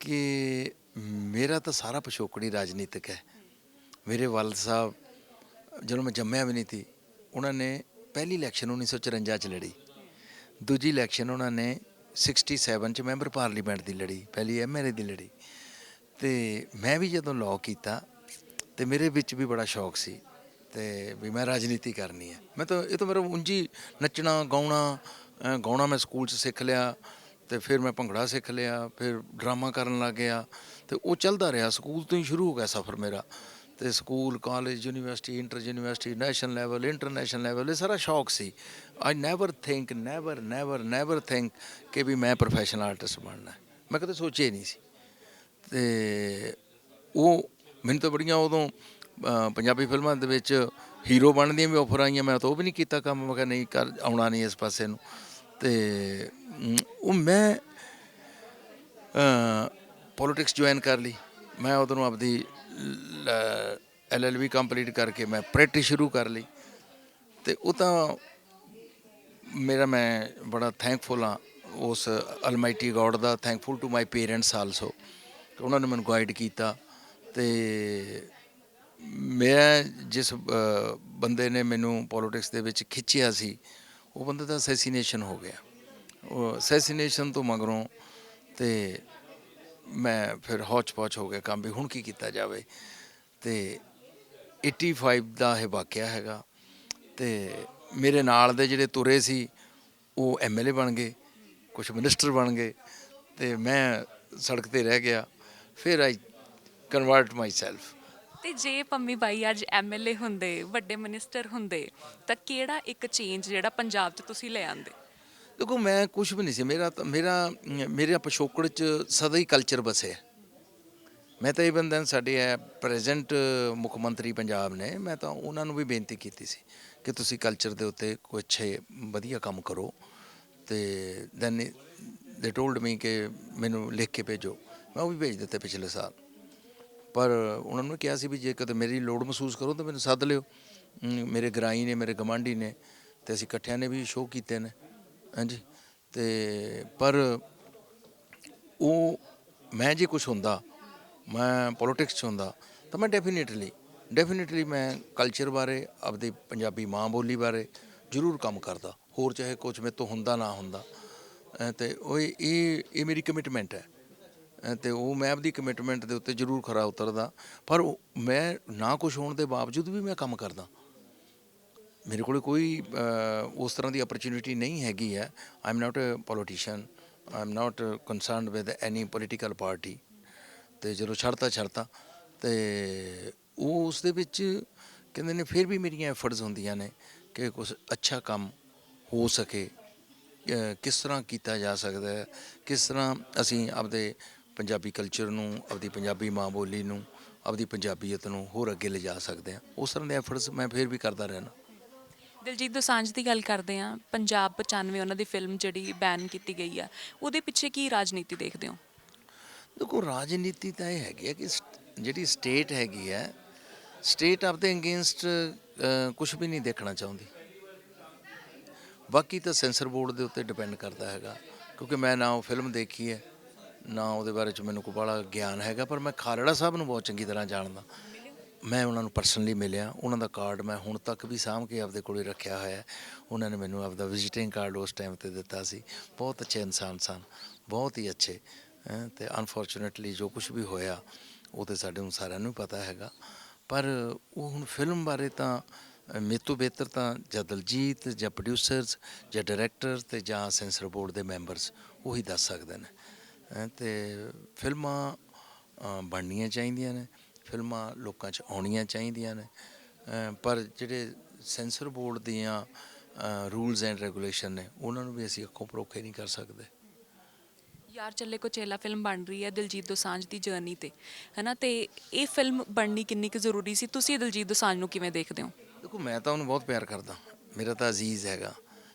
ਕਿ ਮੇਰਾ ਤਾਂ ਸਾਰਾ ਪਿਛੋਕੜੀ ਰਾਜਨੀਤਿਕ ਹੈ। ਮੇਰੇ ਵਾਲਦ ਸਾਹਿਬ ਜਦੋਂ ਮੈਂ ਜੰਮਿਆ ਵੀ ਨਹੀਂ ਸੀ ਉਹਨਾਂ ਨੇ ਪਹਿਲੀ ਇਲੈਕਸ਼ਨ 1954 ਚ ਲੜੀ। ਦੂਜੀ ਇਲੈਕਸ਼ਨ ਉਹਨਾਂ ਨੇ 67 ਚ ਮੈਂਬਰ ਪਾਰਲੀਮੈਂਟ ਦੀ ਲੜੀ, ਪਹਿਲੀ ਐਮਐਲਏ ਦੀ ਲੜੀ। ਤੇ ਮੈਂ ਵੀ ਜਦੋਂ ਲਾਅ ਕੀਤਾ ਤੇ ਮੇਰੇ ਵਿੱਚ ਵੀ ਬੜਾ ਸ਼ੌਕ ਸੀ ਤੇ ਵੀ ਮੈਂ ਰਾਜਨੀਤੀ ਕਰਨੀ ਹੈ। ਮੈਂ ਤਾਂ, ਇਹ ਤਾਂ ਮੇਰਾ ਉਂਝੀ ਨੱਚਣਾ, ਗਾਉਣਾ ਗਾਉਣਾ ਮੈਂ ਸਕੂਲ 'ਚ ਸਿੱਖ ਲਿਆ ਤੇ ਫਿਰ ਮੈਂ ਭੰਗੜਾ ਸਿੱਖ ਲਿਆ, ਫਿਰ ਡਰਾਮਾ ਕਰਨ ਲੱਗ ਗਿਆ ਤੇ ਉਹ ਚੱਲਦਾ ਰਿਹਾ ਸਕੂਲ ਤੋਂ ਹੀ ਸ਼ੁਰੂ ਹੋ ਗਿਆ ਸਫ਼ਰ ਮੇਰਾ। ਤੇ school college university inter university national level international level ਇਹ ਸਾਰਾ ਸ਼ੌਕ ਸੀ। I never think never never never think ਕਿ ਵੀ ਮੈਂ ਪ੍ਰੋਫੈਸ਼ਨਲ ਆਰਟਿਸਟ ਬਣਨਾ ਮੈਂ ਕਦੇ ਸੋਚਿਆ ਹੀ ਨਹੀਂ ਸੀ। ਤੇ ਉਹ ਮੈਨੂੰ ਤਾਂ ਬੜੀਆਂ ਉਦੋਂ ਪੰਜਾਬੀ ਫਿਲਮਾਂ ਦੇ ਵਿੱਚ ਹੀਰੋ ਬਣਨ ਦੀਆਂ ਵੀ ਆਫਰ ਆਈਆਂ। ਮੈਂ ਤਾਂ ਉਹ ਵੀ ਨਹੀਂ ਕੀਤਾ ਕੰਮ। ਮੈਂ ਕਿਹਾ ਨਹੀਂ ਕਰ ਆਉਣਾ ਨਹੀਂ ਇਸ ਪਾਸੇ ਨੂੰ। ਤੇ ਉਹ ਮੈਂ ਪੋਲਿਟਿਕਸ ਜੁਆਇਨ ਕਰ ਲਈ। ਮੈਂ ਉਦੋਂ ਨੂੰ ਆਪਦੀ ਐਲਐਲਬੀ ਕੰਪਲੀਟ ਕਰਕੇ ਮੈਂ ਪ੍ਰੈਕਟਿਸ ਸ਼ੁਰੂ ਕਰ ਲਈ। ਤੇ ਉਹ ਤਾਂ ਮੇਰਾ ਮੈਂ ਬੜਾ ਥੈਂਕਫੁਲ ਹਾਂ, ਉਸ almighty God the thankful to my parents also ਉਹਨਾਂ ਨੇ ਮੈਨੂੰ ਗਾਈਡ ਕੀਤਾ ਤੇ ਮੈਂ ਜਿਸ ਬੰਦੇ ਨੇ ਮੈਨੂੰ ਪੋਲਿਟਿਕਸ ਦੇ ਵਿੱਚ ਖਿੱਚਿਆ ਸੀ, ਉਹ ਬੰਦੇ ਦਾ ਅਸੈਸੀਨੇਸ਼ਨ ਹੋ ਗਿਆ। ਉਹ ਅਸੈਸੀਨੇਸ਼ਨ ਤੋਂ ਮਗਰੋਂ ਤੇ ਮੈਂ ਫਿਰ ਹੌਚ-ਪੌਚ ਹੋ ਗਿਆ ਕੰਮ ਵੀ ਹੁਣ ਕੀ ਕੀਤਾ ਜਾਵੇ। ਤੇ 85 ਦਾ ਇਹ ਵਾਕਿਆ ਹੈਗਾ। ਤੇ ਮੇਰੇ ਨਾਲ ਦੇ ਜਿਹੜੇ ਤੁਰੇ ਸੀ, ਉਹ ਐਮਐਲਏ ਬਣ ਗਏ ਕੁਝ ਮਿਨਿਸਟਰ ਬਣ ਗਏ, ਤੇ ਮੈਂ ਸੜਕ ਤੇ ਰਹਿ ਗਿਆ। ਫਿਰ ਆਈ ਕਨਵਰਟ ਮਾਈਸੈਲਫ। ਤੇ ਜੇ ਪੰਮੀ ਬਾਈ ਅੱਜ ਐਮਐਲਏ ਹੁੰਦੇ, ਵੱਡੇ ਮਿਨਿਸਟਰ ਹੁੰਦੇ, ਤਾਂ ਕਿਹੜਾ ਇੱਕ ਚੇਂਜ ਜਿਹੜਾ ਪੰਜਾਬ 'ਚ ਤੁਸੀਂ ਲੈ ਆਂਦੇ ਦੇਖੋ ਮੈਂ ਕੁਝ ਵੀ ਨਹੀਂ ਸੀ। ਮੇਰਾ ਤਾਂ ਮੇਰਾ ਮੇਰੇ ਪਿਛੋਕੜ ਚ ਸਦਾ ਹੀ ਕਲਚਰ ਵਸਿਆ ਮੈਂ ਤਾਂ ਇਹ ਬੰਦਾ ਸਾਡੇ ਹੈ ਪ੍ਰੈਜ਼ੈਂਟ ਮੁੱਖ ਮੰਤਰੀ ਪੰਜਾਬ ਨੇ ਮੈਂ ਤਾਂ ਉਹਨਾਂ ਨੂੰ ਵੀ ਬੇਨਤੀ ਕੀਤੀ ਸੀ ਕਿ ਤੁਸੀਂ ਕਲਚਰ ਦੇ ਉੱਤੇ ਕੋਈ ਅੱਛੇ ਵਧੀਆ ਕੰਮ ਕਰੋ ਤੇ ਦੈਨ ਦੇ ਟੋਲਡ ਮੀ ਕਿ ਮੈਨੂੰ ਲਿਖ ਕੇ ਭੇਜੋ। ਮੈਂ ਉਹ ਵੀ ਭੇਜ ਦਿੱਤੇ ਪਿਛਲੇ ਸਾਲ। ਪਰ ਉਹਨਾਂ ਨੂੰ ਕਿਹਾ ਸੀ ਵੀ ਜੇ ਕਦੇ ਮੇਰੀ ਲੋੜ ਮਹਿਸੂਸ ਕਰੋ ਤਾਂ ਮੈਨੂੰ ਸੱਦ ਲਿਓ। ਅਮ, ਮੇਰੇ ਗਰਾਈ ਨੇ ਮੇਰੇ ਗਵਾਂਢੀ ਨੇ ਤੇ ਅਸੀਂ ਇਕੱਠਿਆਂ ਨੇ ਵੀ ਸ਼ੋਅ ਕੀਤੇ ਨੇ। ਹਾਂਜੀ। ਤੇ ਪਰ ਉਹ ਮੈਂ ਜੇ ਕੁਝ ਹੁੰਦਾ, ਮੈਂ ਪੋਲਿਟਿਕਸ 'ਚ ਹੁੰਦਾ, ਤਾਂ ਮੈਂ ਡੈਫੀਨੇਟਲੀ ਡੈਫੀਨੇਟਲੀ ਮੈਂ ਕਲਚਰ ਬਾਰੇ, ਆਪਦੀ ਪੰਜਾਬੀ ਮਾਂ ਬੋਲੀ ਬਾਰੇ ਜ਼ਰੂਰ ਕੰਮ ਕਰਦਾ। ਹੋਰ ਚਾਹੇ ਕੁਝ ਮੇਰੇ ਤੋਂ ਹੁੰਦਾ ਨਾ ਹੁੰਦਾ। ਅਹ ਤੇ ਉਹ ਇਹ ਇਹ ਮੇਰੀ ਕਮਿਟਮੈਂਟ ਹੈ। ਅਹ ਤੇ ਉਹ ਮੈਂ ਆਪਦੀ ਕਮਿਟਮੈਂਟ ਦੇ ਉੱਤੇ ਜ਼ਰੂਰ ਖਰਾ ਉਤਰਦਾ। ਪਰ ਮੈਂ ਨਾ ਕੁਝ ਹੋਣ ਦੇ ਬਾਵਜੂਦ ਵੀ ਮੈਂ ਕੰਮ ਕਰਦਾ। ਮੇਰੇ ਕੋਲ ਕੋਈ ਉਸ ਤਰ੍ਹਾਂ ਦੀ ਅਪਰਚੂਨਿਟੀ ਨਹੀਂ ਹੈਗੀ ਹੈ। I am not a politician I am not concerned with any political party ਤੇ ਜਦੋਂ ਛੱਡਤਾ ਛੱਡਤਾ। ਤੇ ਉਹ ਉਸ ਦੇ ਵਿੱਚ ਕਹਿੰਦੇ ਨੇ, ਫਿਰ ਵੀ ਮੇਰੀਆਂ ਐਫਰਟਸ ਹੁੰਦੀਆਂ ਨੇ ਕਿ ਕੁਝ ਅੱਛਾ ਕੰਮ ਹੋ ਸਕੇ। ਕਿਸ ਤਰ੍ਹਾਂ ਕੀਤਾ ਜਾ ਸਕਦਾ ਹੈ? ਕਿਸ ਤਰ੍ਹਾਂ ਅਸੀਂ ਆਪਦੇ ਪੰਜਾਬੀ ਕਲਚਰ ਨੂੰ, ਆਪਦੀ ਪੰਜਾਬੀ ਮਾਂ ਬੋਲੀ ਨੂੰ, ਆਪਦੀ ਪੰਜਾਬੀਅਤ ਨੂੰ ਹੋਰ ਅੱਗੇ ਲਿਜਾ ਸਕਦੇ ਹਾਂ? ਉਸ ਤਰ੍ਹਾਂ ਦੇ ਐਫਰਟਸ ਮੈਂ ਫਿਰ ਵੀ ਕਰਦਾ ਰਹਿਣਾ ਦਿਲਜੀਤ ਦੋਸਾਂਝ ਦੀ ਗੱਲ ਕਰਦੇ ਆ ਪੰਜਾਬ 95 ਉਹਨਾਂ ਦੀ ਫਿਲਮ ਜਿਹੜੀ ਬੈਨ ਕੀਤੀ ਗਈ ਆ, ਉਹਦੇ ਪਿੱਛੇ ਕੀ ਰਾਜਨੀਤੀ ਦੇਖਦੇ ਹੋ? ਦੇਖੋ, ਰਾਜਨੀਤੀ ਤਾਂ ਇਹ ਹੈਗੀ ਹੈ ਕਿ ਸਟ- ਜਿਹੜੀ ਸਟੇਟ ਹੈਗੀ ਹੈ ਸਟੇਟ ਆਪਦੇ ਅਗੇਂਸਟ ਕੁਝ ਵੀ ਨਹੀਂ ਦੇਖਣਾ ਚਾਹੁੰਦੀ। ਬਾਕੀ ਤਾਂ ਸੈਂਸਰ ਬੋਰਡ ਦੇ ਉੱਤੇ ਡਿਪੈਂਡ ਕਰਦਾ ਹੈਗਾ, ਕਿਉਂਕਿ ਮੈਂ ਨਾ ਉਹ ਫਿਲਮ ਦੇਖੀ ਹੈ, ਨਾ ਉਹਦੇ ਬਾਰੇ ਚ ਮੈਨੂੰ ਕੋਈ ਬੜਾ ਗਿਆਨ ਹੈਗਾ, ਪਰ ਮੈਂ ਖਾਲੜਾ ਸਾਹਿਬ ਨੂੰ ਬਹੁਤ ਚੰਗੀ ਤਰ੍ਹਾਂ ਜਾਣਦਾ। ਮੈਂ ਉਹਨਾਂ ਨੂੰ ਪਰਸਨਲੀ ਮਿਲਿਆ। ਉਹਨਾਂ ਦਾ ਕਾਰਡ ਮੈਂ ਹੁਣ ਤੱਕ ਵੀ ਸਾਂਭ ਕੇ ਆਪਦੇ ਕੋਲੇ ਰੱਖਿਆ ਹੋਇਆ ਹੈ। ਉਹਨਾਂ ਨੇ ਮੈਨੂੰ ਆਪਦਾ ਵਿਜ਼ਿਟਿੰਗ ਕਾਰਡ ਉਸ ਟਾਈਮ ਤੇ ਦਿੱਤਾ ਸੀ। ਬਹੁਤ ਅੱਛੇ ਇਨਸਾਨ ਸਨ। ਬਹੁਤ ਹੀ ਅੱਛੇ। ਹੈਂ, ਤੇ ਅਨਫੋਰਚੂਨੇਟਲੀ ਜੋ ਕੁਝ ਵੀ ਹੋਇਆ ਉਹ ਤੇ ਸਾਡੇ ਨੂੰ ਸਾਰਿਆਂ ਨੂੰ ਹੀ ਪਤਾ ਹੈਗਾ। ਪਰ ਉਹ ਹੁਣ ਫਿਲਮ ਬਾਰੇ ਤਾਂ ਅ, ਮੇਰੇ ਤੋਂ ਬਿਹਤਰ ਤਾਂ ਜਾਂ ਦਲਜੀਤ ਜਾਂ ਪ੍ਰੋਡਿਊਸਰਸ ਜਾਂ ਡਾਇਰੈਕਟਰ ਤੇ ਜਾਂ ਸੈਂਸਰ ਬੋਰਡ ਦੇ ਮੈਂਬਰਸ ਉਹੀ ਦੱਸ ਸਕਦੇ ਨੇ। ਹੈਂ, ਤੇ ਫਿਲਮਾਂ ਬਣਨੀਆਂ ਚਾਹੀਦੀਆਂ ਨੇ। ਫਿਲਮਾਂ ਲੋਕਾਂ 'ਚ ਆਉਣੀਆਂ ਚਾਹੀਦੀਆਂ ਨੇ। ਪਰ ਜਿਹੜੇ ਸੈਂਸਰ ਬੋਰਡ ਦੀਆਂ ਰੂਲਸ ਐਂਡ ਰੈਗੂਲੇਸ਼ਨ ਨੇ ਉਹਨਾਂ ਨੂੰ ਵੀ ਅਸੀਂ ਅੱਖੋਂ ਪਰੋਖੇ ਨਹੀਂ ਕਰ ਸਕਦੇ। ਯਾਰ ਚੱਲੇ ਕੋ ਚੇਲਾ ਫਿਲਮ ਬਣ ਰਹੀ ਹੈ ਦਿਲਜੀਤ ਦੋਸਾਂਝ ਦੀ ਜਰਨੀ ਤੇ ਹੈਨਾ? ਤੇ ਇਹ ਫਿਲਮ ਬਣਨੀ ਕਿੰਨੀ ਕੁ ਜ਼ਰੂਰੀ ਸੀ? ਤੁਸੀਂ ਦਿਲਜੀਤ ਦੋਸਾਂਝ ਨੂੰ ਕਿਵੇਂ ਦੇਖਦੇ ਹੋ? ਦੇਖੋ ਮੈਂ ਤਾਂ ਉਹਨੂੰ ਬਹੁਤ ਪਿਆਰ ਕਰਦਾ। ਮੇਰਾ ਤਾਂ ਅਜ਼ੀਜ਼ ਹੈਗਾ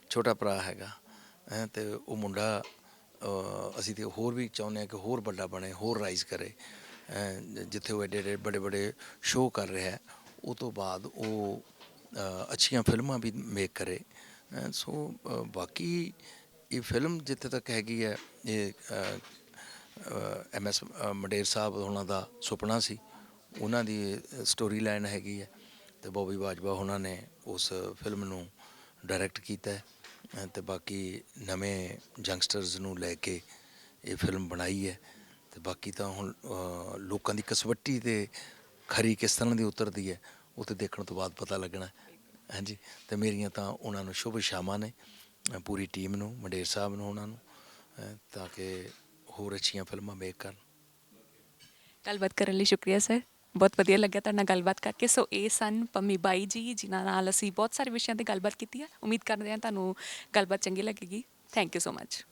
ਛੋਟਾ ਭਰਾ ਹੈਗਾ ਤੇ ਉਹ ਮੁੰਡਾ ਅਸੀਂ ਤੇ ਹੋਰ ਵੀ ਚਾਹੁੰਦੇ ਹਾਂ ਕਿ ਹੋਰ ਵੱਡਾ ਬਣੇ ਹੋਰ ਰਾਈਜ਼ ਕਰੇ। ਜਿੱਥੇ ਉਹ ਐਡੇ ਐਡੇ ਬੜੇ ਬੜੇ ਸ਼ੋਅ ਕਰ ਰਿਹਾ ਉਹ ਤੋਂ ਬਾਅਦ ਉਹ ਅੱਛੀਆਂ ਫਿਲਮਾਂ ਵੀ ਮੇਕ ਕਰੇ। ਸੋ ਬਾਕੀ ਇਹ ਫਿਲਮ ਜਿੱਥੇ ਤੱਕ ਹੈਗੀ ਹੈ, ਇਹ ਐਮ ਐਸ ਮਡੇਰ ਸਾਹਿਬ ਉਹਨਾਂ ਦਾ ਸੁਪਨਾ ਸੀ, ਉਹਨਾਂ ਦੀ ਸਟੋਰੀ ਲਾਈਨ ਹੈਗੀ ਹੈ ਤੇ ਬੋਬੀ ਬਾਜਵਾ ਉਹਨਾਂ ਨੇ ਉਸ ਫਿਲਮ ਨੂੰ ਡਾਇਰੈਕਟ ਕੀਤਾ ਹੈ ਤੇ ਬਾਕੀ ਨਵੇਂ ਯੰਗਸਟਰਸ ਨੂੰ ਲੈ ਕੇ ਇਹ ਫਿਲਮ ਬਣਾਈ ਹੈ। ਤੇ ਬਾਕੀ ਤਾਂ ਹੁਣ ਅਹ, ਲੋਕਾਂ ਦੀ ਕਸਵੱਟੀ ਤੇ ਖਰੀ ਕਿਸ ਤਰ੍ਹਾਂ ਦੀ ਉਤਰਦੀ ਹੈ ਉਹ ਤੇ ਦੇਖਣ ਤੋਂ ਬਾਅਦ ਪਤਾ ਲੱਗਣਾ ਹੈ। ਹਾਂਜੀ ਤੇ ਮੇਰੀਆਂ ਤਾਂ ਉਹਨਾਂ ਨੂੰ ਸ਼ੁਭ ਸ਼ਾਮਾਂ ਨੇ ਅਹ ਪੂਰੀ ਟੀਮ ਨੂੰ ਮੰਡੇਰ ਸਾਹਿਬ ਨੂੰ ਉਹਨਾਂ ਨੂੰ ਅਹ ਤਾਂ ਕਿ ਹੋਰ ਅੱਛੀਆਂ ਫਿਲਮਾਂ ਮੇਕ ਕਰਨ। ਗੱਲਬਾਤ ਕਰਨ ਲਈ ਸ਼ੁਕਰੀਆ ਸਰ। ਬਹੁਤ ਵਧੀਆ ਲੱਗਿਆ ਤੁਹਾਡੇ ਨਾਲ ਗੱਲਬਾਤ ਕਰਕੇ। ਸੋ ਇਹ ਸਨ ਪੰਮੀ ਬਾਈ ਜੀ ਜਿਨ੍ਹਾਂ ਨਾਲ ਅਸੀਂ ਬਹੁਤ ਸਾਰੇ ਵਿਸ਼ਿਆਂ ਤੇ ਗੱਲਬਾਤ ਕੀਤੀ ਹੈ। ਉਮੀਦ ਕਰਦੇ ਹਾਂ ਤੁਹਾਨੂੰ ਗੱਲਬਾਤ ਚੰਗੀ ਲੱਗੇਗੀ। Thank you so much